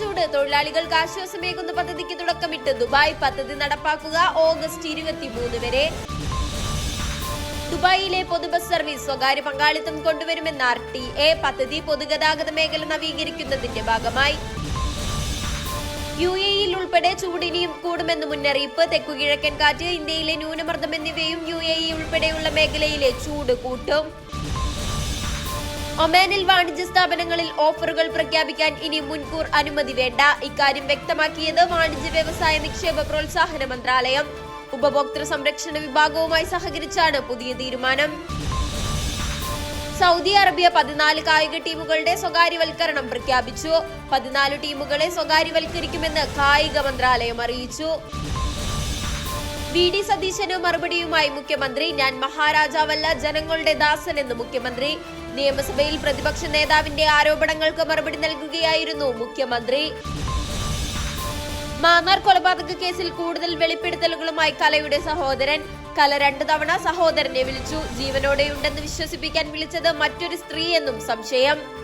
ചൂട്. തൊഴിലാളികൾക്ക് ആശ്വാസമേകുന്ന പദ്ധതിക്ക് തുടക്കമിട്ട് ദുബായ് പദ്ധതി നടപ്പാക്കുക ഓഗസ്റ്റ് ഇരുപത്തിമൂന്ന് വരെ. ദുബായിലെ പൊതുബസ് സർവീസ് സ്വകാര്യ പങ്കാളിത്തം കൊണ്ടുവരുമെന്ന ആർ ടി എ പദ്ധതി പൊതുഗതാഗത മേഖല നവീകരിക്കുന്നതിന്റെ ഭാഗമായി. യു എയിൽ ഉൾപ്പെടെ ചൂടിനിയും കൂടുമെന്ന് മുന്നറിയിപ്പ് തെക്കുകിഴക്കൻ കാറ്റ് ഇന്ത്യയിലെ ന്യൂനമർദ്ദം എന്നിവയും യു എ ഉൾപ്പെടെയുള്ള മേഖലയിലെ ചൂട് കൂട്ടും. ഒമാനിൽ വാണിജ്യ സ്ഥാപനങ്ങളിൽ ഓഫറുകൾ പ്രഖ്യാപിക്കാൻ ഇനി മുൻകൂർ അനുമതി വേണ്ട. ഇക്കാര്യം വ്യക്തമാക്കിയത് വാണിജ്യ വ്യവസായ നിക്ഷേപ പ്രോത്സാഹന മന്ത്രാലയം. ഉപഭോക്തൃ സംരക്ഷണ വിഭാഗവുമായി സഹകരിച്ചാണ് പുതിയ തീരുമാനം. സൗദി അറേബ്യ പതിനാല് കായിക ടീമുകളുടെ സ്വകാര്യവൽക്കരണം പ്രഖ്യാപിച്ചു. പതിനാല് ടീമുകളെ സ്വകാര്യവൽക്കരിക്കുമെന്ന് കായിക മന്ത്രാലയം അറിയിച്ചു. വി ഡി സതീശന് മറുപടിയുമായി മുഖ്യമന്ത്രി ഞാൻ മഹാരാജാവല്ല ജനങ്ങളുടെ ദാസൻ എന്ന് മുഖ്യമന്ത്രി. നിയമസഭയിൽ പ്രതിപക്ഷ നേതാവിന്റെ ആരോപണങ്ങൾക്ക് മറുപടി നൽകുകയായിരുന്നു മുഖ്യമന്ത്രി. മാന്നാർ കൊലപാതക കേസിൽ കൂടുതൽ വെളിപ്പെടുത്തലുകളുമായി കലയുടെ സഹോദരൻ. കല രണ്ടു തവണ സഹോദരനെ വിളിച്ചു. ജീവനോടെയുണ്ടെന്ന് വിശ്വസിപ്പിക്കാൻ വിളിച്ചത് മറ്റൊരു സ്ത്രീയെന്നും സംശയം.